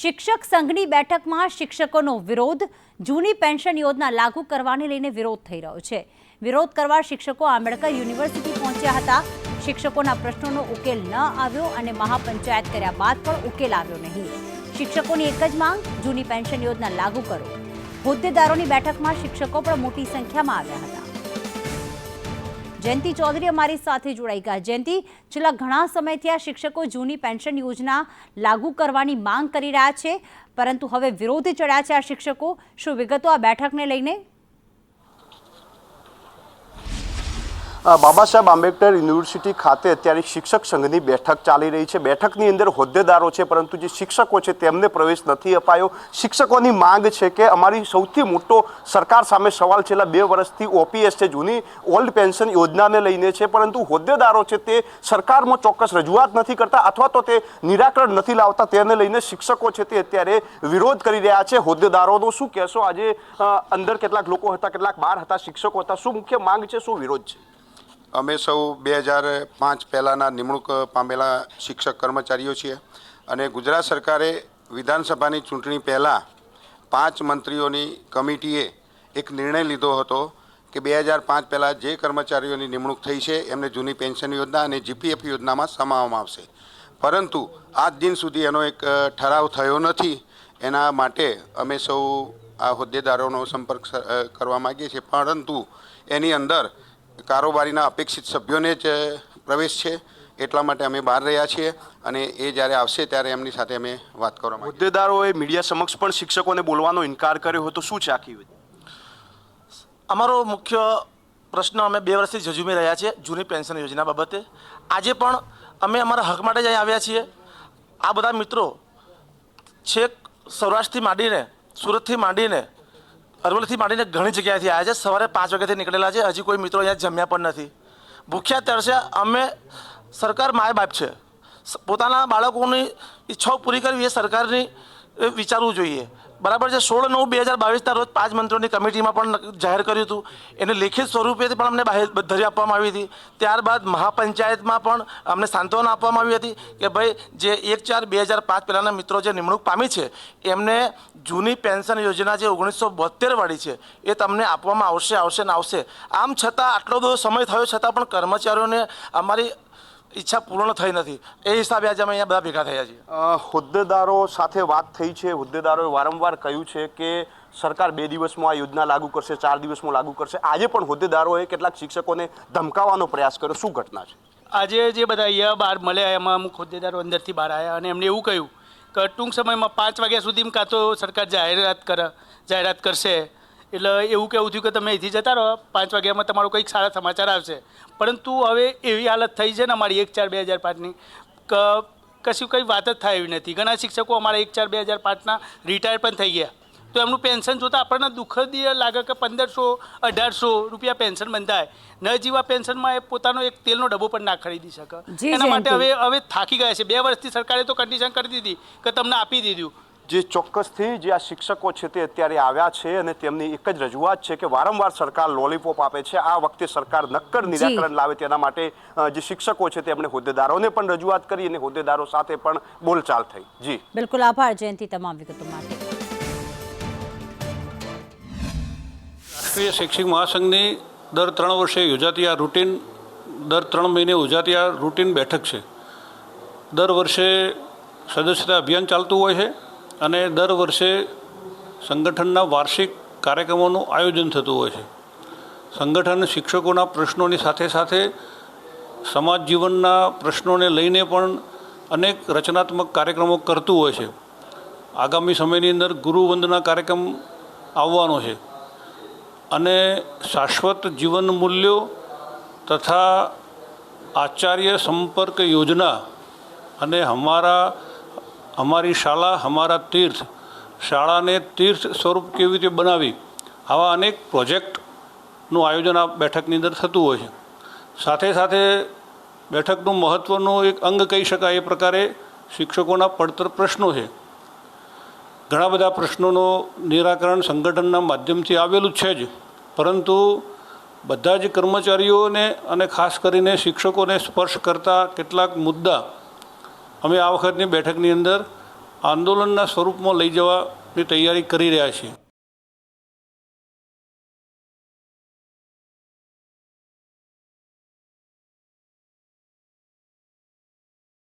શિક્ષક સંઘની બેઠકમાં શિક્ષકોનો વિરોધ, જૂની પેન્શન યોજના લાગુ કરવાને લઈને વિરોધ થઈ રહ્યો છે. વિરોધ કરવા શિક્ષકો આંબેડકર યુનિવર્સિટી પહોંચ્યા હતા. શિક્ષકોના પ્રશ્નોનો ઉકેલ ન આવ્યો અને મહાપંચાયત કર્યા બાદ પણ ઉકેલ આવ્યો નહીં. શિક્ષકોની એક જ માંગ, જૂની પેન્શન યોજના લાગુ કરો. હોદ્દેદારોની બેઠકમાં શિક્ષકો પણ મોટી સંખ્યામાં આવ્યા હતા. જયંતિ ચૌધરી અમારી સાથે જોડાઈ ગયા. જયંતિ, છેલ્લા ઘણા સમયથી આ શિક્ષકો જૂની પેન્શન યોજના લાગુ કરવાની માંગ કરી રહ્યા છે, પરંતુ હવે વિરોધ ચડ્યા છે આ શિક્ષકો. શું વિગતો આ બેઠકને લઈને? બાબા સાહેબ આંબેડકર યુનિવર્સિટી ખાતે અત્યારે શિક્ષક સંઘની બેઠક ચાલી રહી છે. બેઠકની અંદર હોદ્દેદારો છે, પરંતુ જે શિક્ષકો છે તેમને પ્રવેશ નથી અપાયો. શિક્ષકોની માંગ છે કે અમારી સૌથી મોટો સરકાર સામે સવાલ છેલ્લા બે વર્ષથી ઓપીએસ છે, જૂની ઓલ્ડ પેન્શન યોજનાને લઈને છે, પરંતુ હોદ્દેદારો છે તે સરકારમાં ચોક્કસ રજૂઆત નથી કરતા અથવા તો તે નિરાકરણ નથી લાવતા. તેને લઈને શિક્ષકો છે તે અત્યારે વિરોધ કરી રહ્યા છે. હોદ્દેદારોનો શું કહેશો? આજે અંદર કેટલાક લોકો હતા, કેટલાક બહાર હતા, શિક્ષકો હતા. શું મુખ્ય માંગ છે, શું વિરોધ છે? અમે સૌ બે હજાર પાંચ પહેલાંના નિમણૂક પામેલા શિક્ષક કર્મચારીઓ છીએ અને ગુજરાત સરકારે વિધાનસભાની ચૂંટણી પહેલાં પાંચ મંત્રીઓની કમિટીએ એક નિર્ણય લીધો હતો કે બે હજાર પાંચ પહેલાં જે કર્મચારીઓની નિમણૂક થઈ છે, એમને જૂની પેન્શન યોજના અને જીપીએફ યોજનામાં સમાવવામાં આવશે. પરંતુ આજ દિન સુધી એનો એક ઠરાવ થયો નથી. એના માટે અમે સૌ આ હોદ્દેદારોનો સંપર્ક કરવા માગીએ છીએ. પરંતુ એની અંદર કારોબારીના અપેક્ષિત સભ્યોને જ પ્રવેશ છે. એટલા માટે અમે બહાર રહ્યા છીએ અને એ જ્યારે આવશે ત્યારે એમની સાથે અમે વાત કરવા હોદ્દેદારોએ મીડિયા સમક્ષ પણ શિક્ષકોને બોલવાનો ઇનકાર કર્યો હતો. શું છે આખી અમારો મુખ્ય પ્રશ્ન અમે બે વર્ષથી ઝઝુમી રહ્યા છીએ જૂની પેન્શન યોજના બાબતે. આજે પણ અમે અમારા હક માટે જ અહીં આવ્યા છીએ. આ બધા મિત્રો છેક સૌરાષ્ટ્રથી માંડીને સુરતથી માંડીને અરવલ્લીથી માંડીને ઘણી જગ્યાએથી આવ્યા છે. સવારે પાંચ વાગ્યાથી નીકળેલા છે. હજી કોઈ મિત્રો અહીંયા જમ્યા પણ નથી. ભૂખ્યા તરસે અમે સરકાર માય બાપ છે પોતાના બાળકોની ઈચ્છાઓ પૂરી કરવી એ સરકારની વિચારવું જોઈએ. બરાબર છે, સોળ નવ બે હજાર બાવીસના રોજ પાંચ મંત્રીઓની કમિટીમાં પણ જાહેર કર્યું હતું. એને લેખિત સ્વરૂપે પણ અમને ધરી આપવામાં આવી હતી. ત્યારબાદ મહાપંચાયતમાં પણ અમને સાંત્વના આપવામાં આવી હતી કે ભાઈ, જે એક ચાર બે હજાર પાંચ પહેલાંના મિત્રો જે નિમણૂક પામી છે, એમને જૂની પેન્શન યોજના જે ઓગણીસો બોતેરવાળી છે, એ તમને આપવામાં આવશે આવશે ને આવશે. આમ છતાં આટલો બધો સમય થયો, છતાં પણ કર્મચારીઓને અમારી ઈચ્છા પૂર્ણ થઈ નથી. એ હિસાબે આજે અમે અહીંયા બધા ભેગા થયા છીએ. હોદ્દેદારો સાથે વાત થઈ છે. હોદ્દેદારોએ વારંવાર કહ્યું છે કે સરકાર બે દિવસમાં આ યોજના લાગુ કરશે ચાર દિવસમાં લાગુ કરશે. આજે પણ હોદ્દેદારોએ કેટલાક શિક્ષકોને ધમકાવવાનો પ્રયાસ કર્યો. શું ઘટના છે? આજે જે બધા અહીંયા બહાર મળ્યા એમાં અમુક હોદ્દેદારો અંદરથી બહાર આવ્યા અને એમને એવું કહ્યું કે ટૂંક સમયમાં પાંચ વાગ્યા સુધી કાં તો સરકાર જાહેરાત કરે જાહેરાત કરશે. એટલે એવું કહેવું થયું કે તમે અહીંથી જતા રહો પાંચ વાગ્યામાં તમારો કંઈક સારા સમાચાર આવશે. પરંતુ હવે એવી હાલત થઈ છે ને અમારી એક ચાર બે હજાર પાંચની કે કશું કંઈ વાત જ થાય એવી નથી. ઘણા શિક્ષકો અમારા એક ચાર બે હજાર પાંચના રિટાયર પણ થઈ ગયા. તો એમનું પેન્શન જોતાં આપણને દુઃખદીય લાગે કે પંદરસો અઢારસો રૂપિયા પેન્શન બંધાય. ન જીવા પેન્શનમાં એ પોતાનો એક તેલનો ડબ્બો પણ ના ખરીદી શકે. એના માટે હવે હવે થાકી ગયા છે. બે વર્ષથી સરકારે તો કન્ડિશન કરી દીધી કે તમને આપી દીધું. જે ચોક્કસથી જે આ શિક્ષકો છે તે અત્યારે આવ્યા છે અને તેમની એક જ રજૂઆત છે કે વારંવાર સરકાર લોલીપોપ આપે છે. આ વખતે સરકાર નક્કર નિરાકરણ લાવે તેના માટે જે શિક્ષકો છે તેમણે હોદ્દેદારોને પણ રજૂઆત કરી અને હોદ્દેદારો સાથે પણ બોલચાલ થઈ. જી. બિલકુલ આભાર જયંતિ તમામ વિગતો માટે. રાષ્ટ્રીય શૈક્ષિક મહાસંઘની દર ત્રણ વર્ષે યોજાતી આ રૂટીન દર ત્રણ મહિને યોજાતી આ રૂટીન બેઠક છે. દર વર્ષે સદસ્યતા અભિયાન ચાલતું હોય છે. અને દર વર્ષે સંગઠનના વાર્ષિક કાર્યક્રમોનું આયોજન થતું હોય છે. સંગઠન શિક્ષકોના પ્રશ્નોની સાથે સાથે સમાજ જીવનના પ્રશ્નોને લઈને પણ અનેક રચનાત્મક કાર્યક્રમો કરતું હોય છે. આગામી સમયની અંદર ગુરુવંદના કાર્યક્રમ આવવાનો છે. અને શાશ્વત જીવન મૂલ્યો તથા આચાર્ય સંપર્ક યોજના અને હમારા હમારી શાળા, અમારા તીર્થ, શાળાને તીર્થ સ્વરૂપ કેવી રીતે બનાવી? આવા અનેક પ્રોજેક્ટનું આયોજન આ બેઠકની અંદર થતું હોય છે. સાથે સાથે બેઠકનું મહત્ત્વનું એક અંગ કહી શકાય એ પ્રકારે શિક્ષકોના પડતર પ્રશ્નો છે. ઘણા બધા પ્રશ્નોનું નિરાકરણ સંગઠનના માધ્યમથી આવેલું છે જ. પરંતુ બધા જ કર્મચારીઓને અને ખાસ કરીને શિક્ષકોને સ્પર્શ કરતા કેટલાક મુદ્દા અમે આ વખતની બેઠકની અંદર આંદોલનના સ્વરૂપમાં લઈ જવાની તૈયારી કરી રહ્યા છીએ.